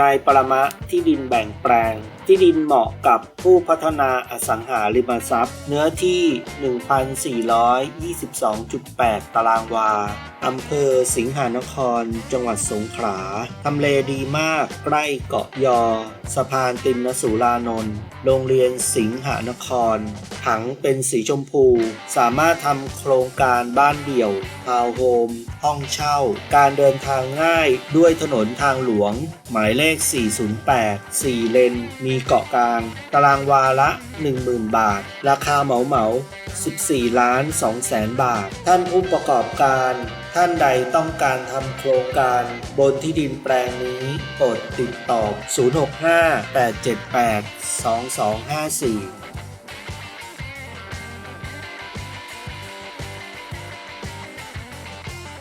นายปรมะที่ดินแบ่งแปลง ที่ดินเหมาะกับผู้พัฒนาอสังหาริมทรัพย์ เนื้อที่ 1,422.8 ตารางวา อำเภอสิงหานคร จังหวัดสงขลา ทำเลดีมากใกล้เกาะยอ สะพานตินนสุรานนท์ โรงเรียนสิงหานคร ผังเป็นสีชมพู สามารถทำโครงการบ้านเดี่ยวทาวน์โฮม ห้องเช่า การเดินทางง่ายด้วยถนนทางหลวง หมายเลข 408 4 เลน มีเกาะกลาง ตารางวาละ 10,000 บาท ราคาเหมาเหมา 14 ล้าน2แสนบาท ท่านผู้ประกอบการ ท่านใดต้องการทำโครงการบนที่ดินแปลงนี้โปรดติดต่อ 065 878 2254